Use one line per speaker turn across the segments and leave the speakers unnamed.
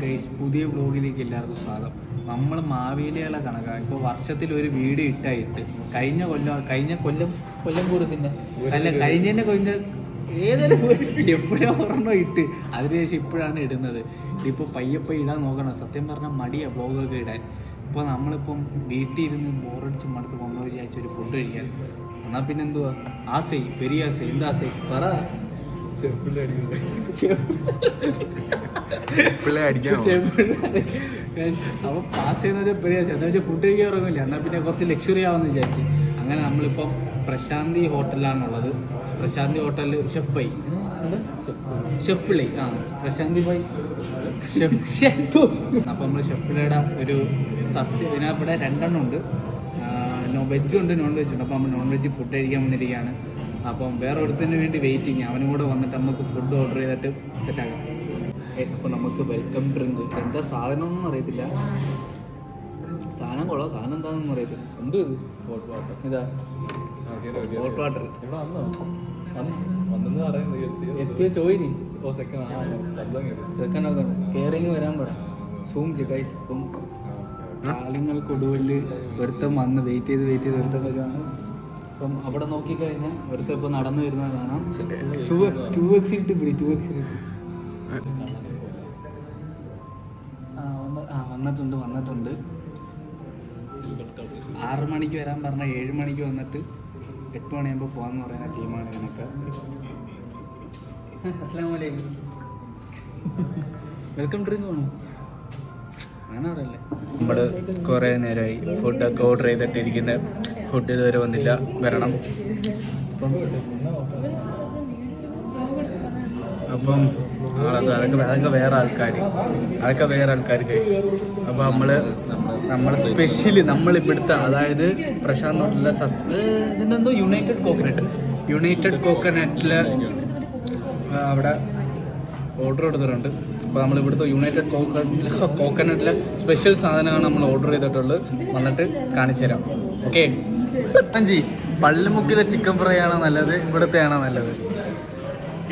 Guys പുതിയ വ്ലോഗിലേക്ക് എല്ലാവർക്കും സ്വാഗതം. നമ്മൾ മാവേലികളെ കണക്കാണ് ഇപ്പോൾ വർഷത്തിൽ ഒരു വീട് ഇട്ടായിട്ട് കഴിഞ്ഞ കൊല്ലം കഴിഞ്ഞ കൊല്ലം കൊല്ലം കൂടത്തിന്റെ അല്ല കഴിഞ്ഞതിന്റെ കൊല്ലം ഏതൊരു എപ്പോഴോ ഒരെണ്ണം ഇട്ട് അതിനുശേഷം ഇപ്പോഴാണ് ഇടുന്നത്. ഇപ്പോൾ പയ്യപ്പ ഇടാൻ നോക്കണം. സത്യം പറഞ്ഞാൽ മടിയാ വ്ലോഗൊക്കെ ഇടാൻ. ഇപ്പോൾ നമ്മളിപ്പം വീട്ടിൽ ഇരുന്ന് ബോറടിച്ച് മടുത്ത് നമ്മൾ വിചാരിച്ച ഒരു ഫുഡ് കഴിക്കാൻ. എന്നാൽ പിന്നെ എന്തുവാ? ആസൈ പെരിയ ആസൈ എന്താ ആസൈ പറ. അപ്പൊ പാസ് ചെയ്യുന്നത് പ്രയാസം എന്താ വെച്ചാൽ ഫുഡ് കഴിക്കാൻ ഉറങ്ങില്ല. എന്നാൽ പിന്നെ കുറച്ച് ലക്ഷറി ആവുമെന്ന് വിചാരിച്ച്. അങ്ങനെ നമ്മളിപ്പം പ്രശാന്തി ഹോട്ടലിലാണുള്ളത്. പ്രശാന്തി ഹോട്ടലിൽ ഷെഫ് ബൈ എന്താ? ഷെഫ് പിള്ളി. ആ പ്രശാന്തി ബൈ ഷെഫ് അപ്പൊ അപ്പം നമ്മൾ ഷെഫ് പിള്ളയുടെ ഒരു സസ്യ ഇതിനകത്ത് രണ്ടെണ്ണം ഉണ്ട്. വെജ് ഉണ്ട് നോൺ വെജ് ഉണ്ട്. അപ്പോൾ നമ്മൾ നോൺ വെജ് ഫുഡ് കഴിക്കാൻ വന്നിരിക്കുകയാണ്. അപ്പം വേറെ ഒരുത്തിന് വേണ്ടി വെയിറ്റിംഗ് അവനും കൂടെ വന്നിട്ട് നമുക്ക് ഫുഡ് ഓർഡർ ചെയ്തിട്ട് സെറ്റാക്കാം ഏസ് അപ്പോൾ നമുക്ക് വെൽക്കം ഡ്രിങ്ക് എന്താ സാധനം ഒന്നും അറിയത്തില്ല. സാധനം കൊള്ളാം. സാധനം എന്താണെന്നൊന്നും അറിയത്തില്ല. എന്ത് ഇത്? ഹോട്ട് വാട്ടർ ഇതാ. ഹോട്ട് വാട്ടർ എത്തിയ? ചോയിനി ഓ സെക്കൻഡ് സെക്കൻഡ് ഒക്കെ കെയറിങ് വരാൻ പറ. സൂം ഗൈസ് ഇപ്പം കാലങ്ങൾക്ക് ഒടുവിൽ ഒരുത്തം വന്ന് വെയിറ്റ് ചെയ്ത് വെയിറ്റ് ചെയ്ത് ഒരുത്തം വരുവാണ്. അപ്പം അവിടെ നോക്കിക്കഴിഞ്ഞാൽ അവർക്ക് ഇപ്പൊ നടന്നു വരുന്നത് കാണാം. ടു എക്സ് ഇട്ട് പിടി ടു എക്സ് ഇട്ട് ആ വന്നിട്ടുണ്ട് വന്നിട്ടുണ്ട്. ആറ് മണിക്ക് വരാൻ പറഞ്ഞ ഏഴ് മണിക്ക് വന്നിട്ട് എട്ട് മണിയാകുമ്പോൾ പോകാന്ന് പറയുന്ന ടീമാണ് ഇതിനൊക്കെ അസ്സലാമലൈക്കും. വെൽക്കം ഡ്രിങ്ക് വേണോ അങ്ങനെ പറയല്ലേ. നമ്മൾ കുറേ നേരമായി ഫുഡൊക്കെ ഓർഡർ ചെയ്തിട്ടിരിക്കുന്ന. ഫുഡ് ഇതുവരെ വന്നില്ല. വരണം. അപ്പം അതൊക്കെ അതൊക്കെ വേറെ ആൾക്കാർ അതൊക്കെ വേറെ ആൾക്കാർ കഴിച്ചു അപ്പൊ നമ്മൾ നമ്മൾ സ്പെഷ്യലി നമ്മൾ ഇവിടുത്തെ അതായത് പ്രശാന്ത് ഹോട്ടലിലെ സസ് ഇതിനെന്തോ യുണൈറ്റഡ് കോക്കനട്ട് യുണൈറ്റഡ് കോക്കനട്ടിൽ അവിടെ ഓർഡർ കൊടുത്തിട്ടുണ്ട്. അപ്പോൾ നമ്മൾ ഇവിടുത്തെ യുണൈറ്റഡ് കോക്ക കോക്കനട്ടിലെ സ്പെഷ്യൽ സാധനമാണ് നമ്മൾ ഓർഡർ ചെയ്തിട്ടുള്ളത് വന്നിട്ട് കാണിച്ചു തരാം ഓക്കെ അഞ്ചി പള്ളിമുക്കിലെ ചിക്കൻ ഫ്രൈ ആണോ നല്ലത്? ഇവിടുത്തെ ആണോ നല്ലത്?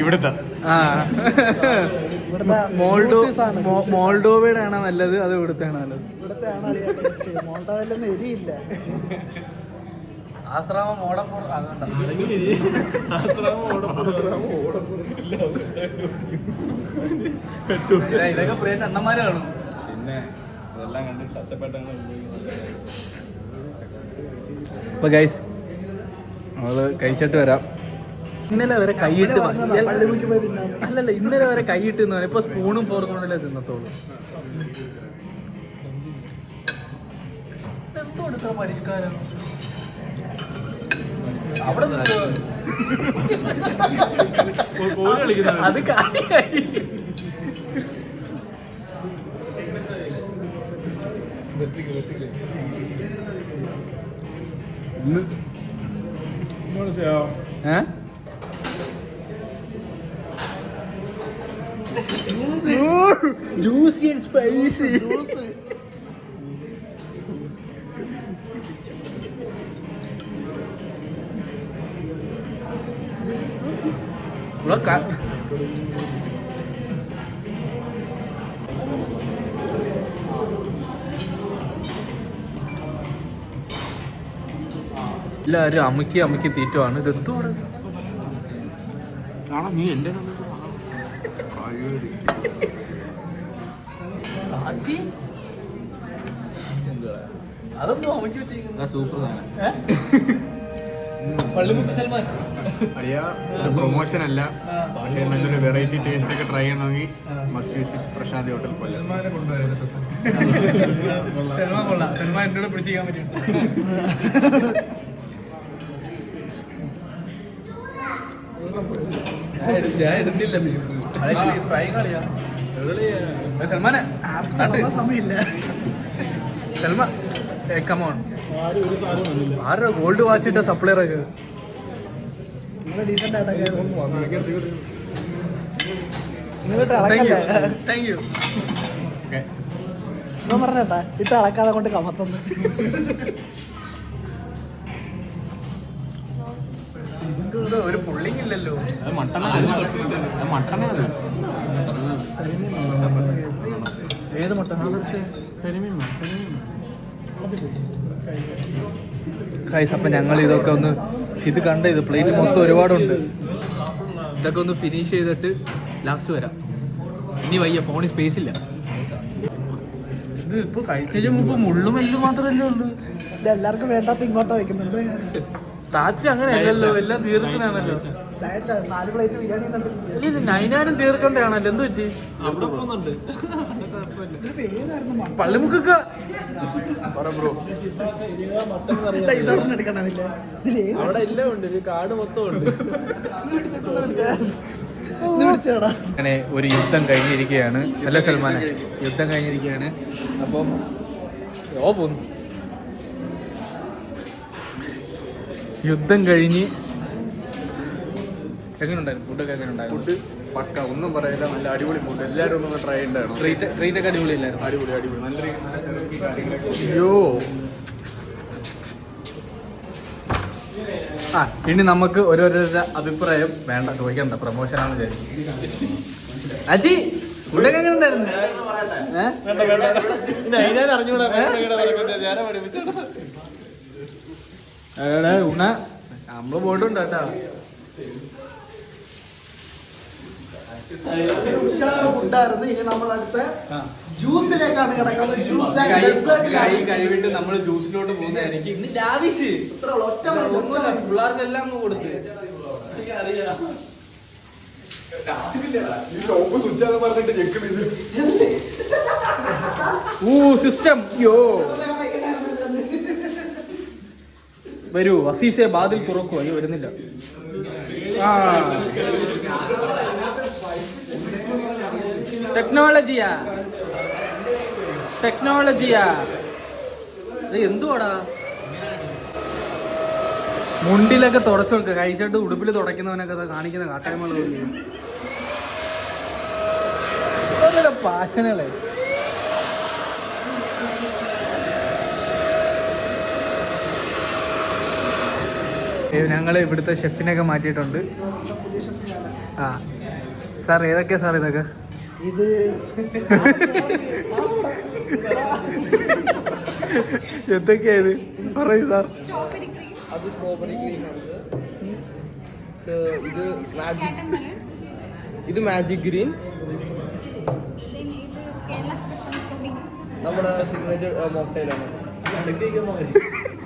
ഇവിടുത്തെ.
ആ. മോൾഡോ മോൾഡോവയുടെ ആണോ നല്ലത്? അത് ഇവിടുത്തെ ആണോ നല്ലത് ആശ്രാമം ഓടപ്പുറ ഇതൊക്കെ പ്രിയ അണ്ണന്മാരാണ്
പിന്നെ അതെല്ലാം കണ്ട് ടച്ചപ്പെട്ടാണ്
അപ്പൊ ഗൈസ് നമ്മൾ കഴിച്ചിട്ട് വരാം. ഇന്നലെ വരെ കൈയിട്ട് അല്ലല്ല ഇന്നലെ വരെ കൈയിട്ട് തിന്നു ഇപ്പൊ സ്പൂണും ഫോർക്കും കൊണ്ടല്ലേ തിന്നത്തോളൂ പരിഷ്കാരം? അവിടെ നിൽക്കോ? അത് കാര്യായി ഏ? ജ്യൂസി ആൻഡ് സ്പൈസി ഇവിടെ ക- എല്ലാവരും അമുക്കി അമുക്കി തീറ്റുവാണ്. ഇത് എന്തുവാണ്
നീ
വെച്ചിരിക്കുന്നത്
സൂപ്പർ പ്രൊമോഷൻ അല്ല. പക്ഷേ നല്ലൊരു വെറൈറ്റി ടേസ്റ്റ് ഒക്കെ ട്രൈ ചെയ്യണമെങ്കിൽ must visit Prashanthi hotel
Salman കൊള്ളാം. സൽമാൻ എന്നോട് പിടിച്ചിരിക്കാൻ പറ്റും ഞാൻ എടുത്തില്ല ഫ്രൈ കളിയാ. സൽമാനെ.
സമയമില്ല.
സൽമാൻ കമോൺ ആരോ ഗോൾഡ് ഒക്കെ?
ഡീസന്റ് ആയിട്ടൊക്കെ നിങ്ങളിട്ട് അളക്കല്ലേ
താങ്ക് യു
പറഞ്ഞേട്ടാ ഇട്ട് അളക്കാതെ കൊണ്ട് കമത്തുന്നു.
ഒരു പുള്ളിങ് ഇല്ലല്ലോ
മട്ടണ
ഏത് മുട്ട? ഗൈസ് അപ്പം ഞങ്ങൾ ഇതൊക്കെ ഒന്ന് ഇത് കണ്ട ഇത് പ്ലേറ്റ് മൊത്തം ഒരുപാടുണ്ട്. ഇതൊക്കെ ഒന്ന് ഫിനിഷ് ചെയ്തിട്ട് ലാസ്റ്റ് വരാം. ഇനി വയ്യ ഫോണിൽ സ്പേസ് ഇല്ല. ഇത് ഇപ്പൊ കഴിച്ചതിന് മുമ്പ് മുള്ളും എല്ലും മാത്രമല്ലേ ഉള്ളൂ.
ഇത് എല്ലാവർക്കും വേണ്ടാത്ത ഇങ്ങോട്ടാ വെക്കുന്നുണ്ട്
താച്ച് അങ്ങനെയല്ലല്ലോ എല്ലാം തീർക്കണാണല്ലോ
നാല് പ്ലേറ്റ് ബിരിയാണി
നൈനാനും തീർക്കണ്ടാണല്ലോ എന്ത് പറ്റി? പള്ളിമുക്കൊക്കെ.
അവിടെ എല്ലാം ഉണ്ട് കാട് മൊത്തം ഉണ്ട്.
അങ്ങനെ ഒരു യുദ്ധം കഴിഞ്ഞിരിക്കുകയാണ്. അല്ല സൽമാനെ യുദ്ധം കഴിഞ്ഞിരിക്കുകയാണ്. അപ്പം ഓ പോന്നു. യുദ്ധം കഴിഞ്ഞ് എങ്ങനെയുണ്ടായിരുന്നു ഫുഡൊക്കെ എങ്ങനെയുണ്ടായിരുന്നു
ഫുഡ് പക്ക ഒന്നും പറയില്ല നല്ല അടിപൊളി ഫുഡ് എല്ലാവരും ഒന്ന് ട്രൈ ഉണ്ടായിരുന്നു
ട്രീറ്റ് ട്രീറ്റ് ഒക്കെ അടിപൊളിയല്ലായിരുന്നു
അടിപൊളി അടിപൊളി നല്ല കാര്യങ്ങളൊക്കെ
അയ്യോ ആ ഇനി നമുക്ക് ഓരോരോരുടെ അഭിപ്രായം വേണ്ട ചോദിക്കണ്ട പ്രൊമോഷനാണ് വിചാരിക്കും അജി എങ്ങനെ ഉണ്ടായിരുന്നു
അറിഞ്ഞൂടാ
എവിടെ? ഉണ നമ്മൾ പോയിട്ടുണ്ട് കേട്ടാ.
ഫുഡായിരുന്നു ഇനി നമ്മൾ അടുത്ത ജ്യൂസിലേക്കാണ് കിടക്കുന്നത്. ജ്യൂസ്
കഴിവിട്ട് നമ്മൾ ജ്യൂസിലോട്ട് പോകുന്നതായിരിക്കും ഇന്ന് ലാവിഷ്.
ഒറ്റ
ഒന്നുമില്ല. പിള്ളേർക്കെല്ലാം ഒന്ന് കൊടുത്ത്. ഊ സിസ്റ്റം. യോ വരൂ അസീസെ ബാതിൽ തുറക്കൂ അയ്യോ വരുന്നില്ല. ടെക്നോളജിയാ ടെക്നോളജിയാ എന്തുവാടാ? മുണ്ടിലൊക്കെ തുടച്ചു കൊടുക്കുക കഴിച്ചിട്ട് ഉടുപ്പിൽ തുടയ്ക്കുന്നവനൊക്കെ കാണിക്കുന്ന കാട്ടായ്മകൾ പാഷനുകളെ. ഞങ്ങൾ ഇവിടുത്തെ ഷെഫിനൊക്കെ മാറ്റിയിട്ടുണ്ട്. ആ. സാർ ഏതൊക്കെയാ സാർ ഇതൊക്കെ?
ഇത്
എന്തൊക്കെയാ ഇത്? പറയൂ സാർ.
അത് സ്ട്രോബെറി ക്രീം ഇത് മാജിക് ഇത് മാജിക് ഗ്രീൻ നമ്മുടെ സിഗ്നേച്ചർ മോക്ടെയിലാണ്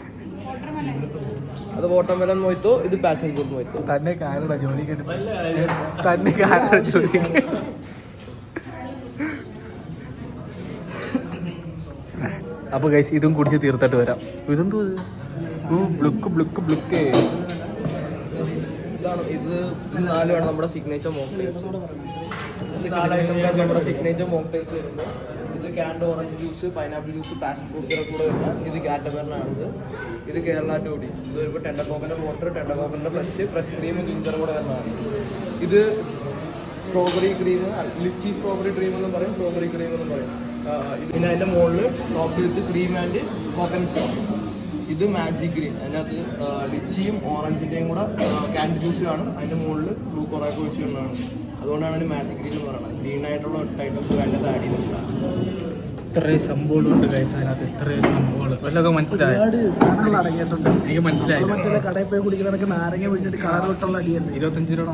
അത് വാട്ടർമെലൺ മൊയ്ത്തോ ഇത് പാഷൻ ഫ്രൂട്ട് മൊയ്ത്തോ.
തന്നെ കാരണ ജോലി തന്നെ കാരണ ജോലി അപ്പൊ ഗൈസ് ഇതും കുടിച്ച് തീർത്തിട്ട് വരാം. ഇതെന്തോ ഇത്? ബ്ലുക്ക് ബ്ലുക്ക് ബ്ലുക്ക്
ഇതാണ് ഇത് നാലാണ് നാലുമാണ് നമ്മുടെ സിഗ്നേച്ചർ മോക്ടേൽസ് നമ്മുടെ സിഗ്നേച്ചർ മോക്ടേൽസ് വരുന്നത് ഇത് canned orange juice pineapple juice passion fruit syrup കൂടെ വരുന്ന ഇത് കാറ്റബറിനാണിത്. ഇത് കേരള ടൂടി. ഇത് വരുമ്പോൾ ടെൻഡർ കോക്കിന്റെ വാട്ടർ കോക്കിന്റെ ഫ്രഷ് ഫ്രഷ് ക്രീം ജിഞ്ചർ കൂടെ വരുന്നതാണ്. ഇത് strawberry cream lychee strawberry cream എന്ന് പറയും സ്ട്രോബെറി ക്രീം എന്ന് പറയും. പിന്നെ അതിന്റെ മുകളിൽ ടോപ്പ് വിത്ത് ക്രീം ആൻഡ് കോക്കൻസ് ഇത് മാജിക് ഗ്രീൻ അതിനകത്ത് ലിച്ചിയും ഓറഞ്ചിന്റെയും കൂടെ ക്യാൻഡ് ജ്യൂസ് കാണും. അതിന്റെ മുകളിൽ ബ്ലൂ കൊറാക്കോ ഒഴിച്ചിട്ടുള്ളതാണ് അതുകൊണ്ടാണ് അതിന് മാജിക് ഗ്രീൻ എന്ന് പറയുന്നത്. ഗ്രീൻ ആയിട്ടുള്ള ഒട്ടായിട്ടും വേണ്ട താടി ആഡ് ചെയ്തിട്ടുണ്ട്
ഇത്രയും സംഭവങ്ങളുണ്ട് ഗൈസ് അതിനകത്ത്. ഇത്രയും സംഭവങ്ങൾ. വല്ലതൊക്കെ മനസ്സിലായി?
ഒരുപാട് സാധനങ്ങൾ അടങ്ങിയിട്ടുണ്ട്.
എനിക്ക് മനസ്സിലായി.
നമ്മൾ മറ്റേ കടയിൽ പോയി കുടിക്കുന്നതൊക്കെ നാരങ്ങ പിഴിഞ്ഞിട്ട് കളർ വിട്ടുള്ള അടിയല്ലേ
ഇരുപത്തഞ്ച് രൂപ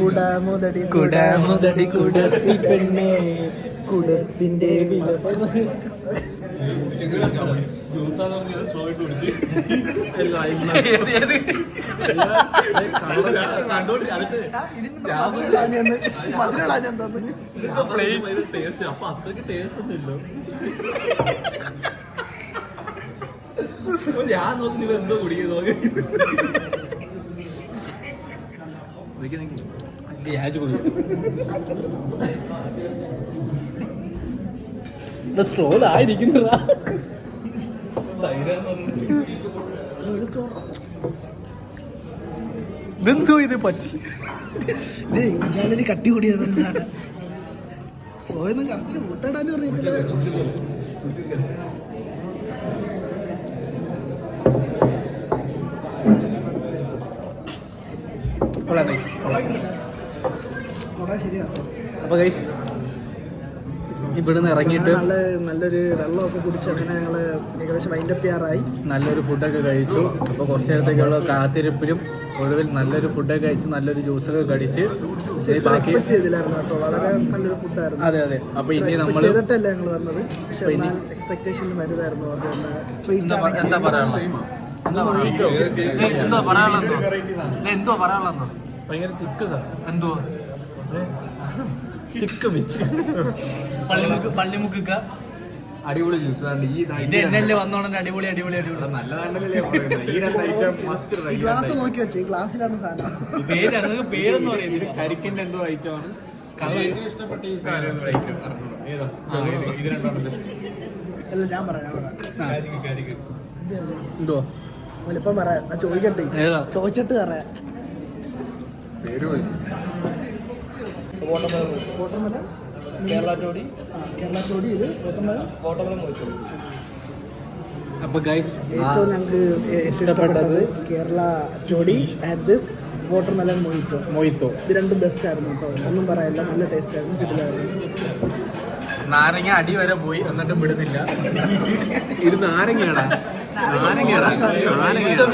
കുടാമുതടി കുടാമുതടി കുടത്തി പെണ്ണേ. കുടത്തിന്റെ വില മധുരളാഞ്ഞെന്താന്ന്
ഞാൻ നോക്കി ഇത് എന്തോ കുടിക്കുന്നു നോക്കി.
സ്ട്രോലായിരിക്കുന്നതാ ഇതെന്തോ ഇത് പറ്റി?
ഇത് ഞാനൊരു കട്ടി കൂടിയതാണ് സാധനം. സ്ലോയൊന്നും കറക്റ്റിന് മുട്ടയിടാനും അറിയത്തില്ല.
അപ്പൊ ഗൈസ് ഇവിടുന്ന് ഇറങ്ങിയിട്ട്
നല്ല നല്ലൊരു വെള്ളമൊക്കെ കുടിച്ച് അങ്ങനെ ഞങ്ങൾ ഏകദേശം വൈൻഡപ്പ് ചെയ്യാറായി.
നല്ലൊരു ഫുഡൊക്കെ കഴിച്ചു. അപ്പോൾ കുറച്ച് നേരത്തേക്കുള്ള കാത്തിരിപ്പിലും ഒടുവിൽ നല്ലൊരു ഫുഡൊക്കെ കഴിച്ച് നല്ലൊരു ജ്യൂസൊക്കെ കഴിച്ച് ശരി ബാക്കി
വളരെ നല്ലൊരു ഫുഡായിരുന്നു
അതെ അതെ. അപ്പോൾ ഇനി നമ്മൾ
ചെയ്തിട്ടല്ല ഞങ്ങൾ വന്നത്. പക്ഷെ എന്നാൽ
എന്താ പറയാനുള്ളത്? എന്തോ പറയാനുള്ളതോ? എന്തോ പറയാനുള്ളതോ?
ഭയങ്കര തിക്ക് സാർ
എന്തോ പള്ളിമുക്ക് പള്ളിമുക്കുക
അടിപൊളി ജ്യൂസ് ഈ
ഇത് എന്നല്ലേ വന്നോണ്ടെ അടിപൊളി അടിപൊളി അടിപൊളി.
നല്ലതാണ്ടല്ലേ പറയുന്നത്. ഈ രണ്ട് ഐറ്റം മസ്റ്റ്
ഈ ഗ്ലാസ് നോക്കി വെച്ചു. ഈ ഗ്ലാസ്സിലാണ് സാധനം.
പേര് അങ്ങനെ പേരൊന്നും അറിയത്തില്ല
കരിക്കിന്റെ എന്തോ ഐറ്റം ആണ്. ഇഷ്ടപ്പെട്ട ഈ സാധനം ഐറ്റം ഏതാ? ഇത് രണ്ടാണ് ബെസ്റ്റ്
അല്ല ഞാൻ പറയാം
എന്തോ?
വലിപ്പം ചോദിക്കട്ടെ. ചോദിച്ചിട്ട് പറയാം.
പേര്
വാട്ടർമെലൻ
കേരള ടോടി
ആ, കേരള ചോടി ഇത് വാട്ടർമെലൻ
കോട്ടമലം മോഹിച്ചോളൂ
അപ്പൊ ഗൈസ്
ഏറ്റവും ഞങ്ങൾക്ക് ഇഷ്ടപ്പെട്ടത് Kerala ചോടി and this watermelon mojito
mojito
ഇത് രണ്ടും ബെസ്റ്റ് ആയിരുന്നു കേട്ടോ. ഒന്നും പറയാനില്ല നല്ല ടേസ്റ്റ് ആയിരുന്നു കിട്ടില്ലായിരുന്നു
നാരങ്ങ അടി വരെ പോയി എന്നിട്ടും വിടുന്നില്ല.
ഇത് നാരങ്ങയാടാ നാരങ്ങയാടാ നാരങ്ങയാടാ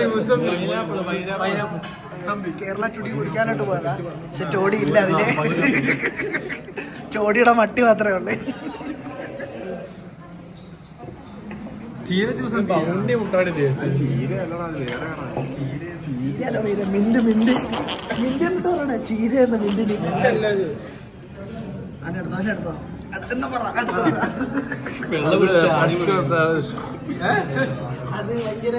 കേരള ചുടി കുടിക്കാനായിട്ട് പോയതാ. പക്ഷെ ചോടി ഇല്ല അതിന്. ചോടിയുടെ മട്ടി മാത്രമേ ഉള്ളൂ.
ചീര ജ്യൂസ്
മിന്റ് മിന്റ് മിന്റ് എന്താ പറയണേ. ചീര എന്ന മിന്റിന് അതിനെടുത്തോ അതിനെടുത്തോ അത് എന്താ പറ. അത് ഭയങ്കര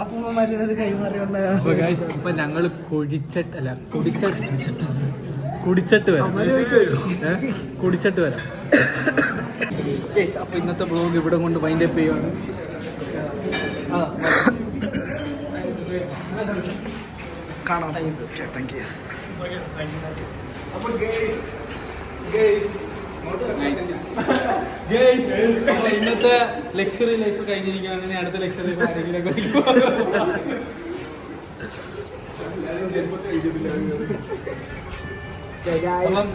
അപ്പൂമ്മമാര് അത് കൈമാറി വന്ന
ഗൈസ് ഇപ്പൊ ഞങ്ങൾ കുടിച്ചട്ട് അല്ല കുടിച്ചട്ട് കുടിച്ചട്ട് വരാം? കുടിച്ചട്ട് വരാം. അപ്പൊ ഇന്നത്തെ ബ്ലോഗ് ഇവിടെ കൊണ്ട് വൈൻഡ് അപ്പ് ചെയ്യുവാണ്.
കാണാം. താങ്ക് യു
അപ്പൊ ഇന്നത്തെ ലക്ഷറി ലൈഫ് കഴിഞ്ഞിരിക്കുകയാണ് ഇനി അടുത്ത ലക്ഷറി ആരെങ്കിലും
ഗൈസ്